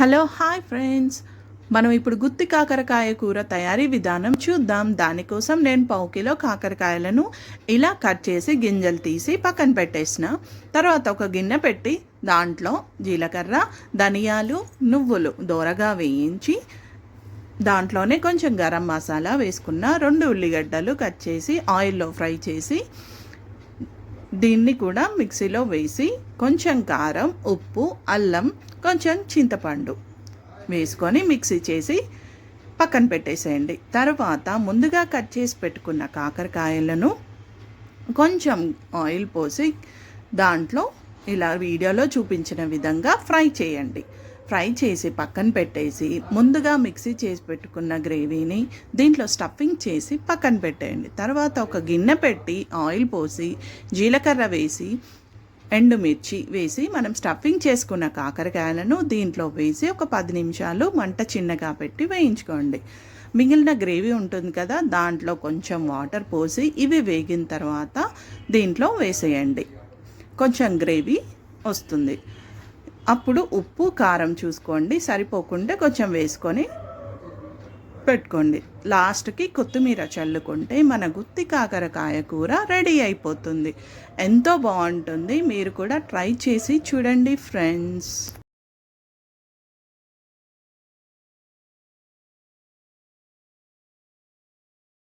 Hello hi friends. మనం ఇప్పుడు గుత్తి కాకరకాయ కూర తయారీ విధానం చూద్దాం. దానికోసం నేను పావు కిలో కాకరకాయలను ఇలా కట్ చేసి గింజలు తీసి పక్కన పెట్టేసిన. తర్వాత ఒక గిన్నె పెట్టి దాంట్లో జీలకర్ర ధనియాలు నువ్వులు దోరగా వేయించి దాంట్లోనే కొంచెం గరం మసాలా వేసుకున్న రెండు ఉల్లిగడ్డలు కట్ చేసి ఆయిల్లో ఫ్రై చేసి దీన్ని కూడా మిక్సీలో వేసి కొంచెం కారం ఉప్పు అల్లం కొంచెం చింతపండు వేసుకొని మిక్సీ చేసి పక్కన పెట్టేసేయండి. తర్వాత ముందుగా కట్ చేసి పెట్టుకున్న కాకరకాయలను కొంచెం ఆయిల్ పోసి దాంట్లో ఇలా వీడియోలో చూపించిన విధంగా ఫ్రై చేయండి. ఫ్రై చేసి పక్కన పెట్టేసి ముందుగా మిక్సీ చేసి పెట్టుకున్న గ్రేవీని దీంట్లో స్టఫింగ్ చేసి పక్కన పెట్టేయండి. తర్వాత ఒక గిన్నె పెట్టి ఆయిల్ పోసి జీలకర్ర వేసి ఎండుమిర్చి వేసి మనం స్టఫింగ్ చేసుకున్న కాకరకాయలను దీంట్లో వేసి ఒక పది నిమిషాలు మంట చిన్నగా పెట్టి వేయించుకోండి. మిగిలిన గ్రేవీ ఉంటుంది కదా దాంట్లో కొంచెం వాటర్ పోసి ఇవి వేగిన తర్వాత దీంట్లో వేసేయండి. కొంచెం గ్రేవీ వస్తుంది. అప్పుడు ఉప్పు కారం చూసుకోండి. సరిపోకుండా కొంచెం వేసుకొని పెట్టుకోండి. లాస్ట్కి కొత్తిమీర చల్లుకుంటే మన గుత్తి కాకరకాయ కూర రెడీ అయిపోతుంది. ఎంతో బాగుంటుంది. మీరు కూడా ట్రై చేసి చూడండి ఫ్రెండ్స్.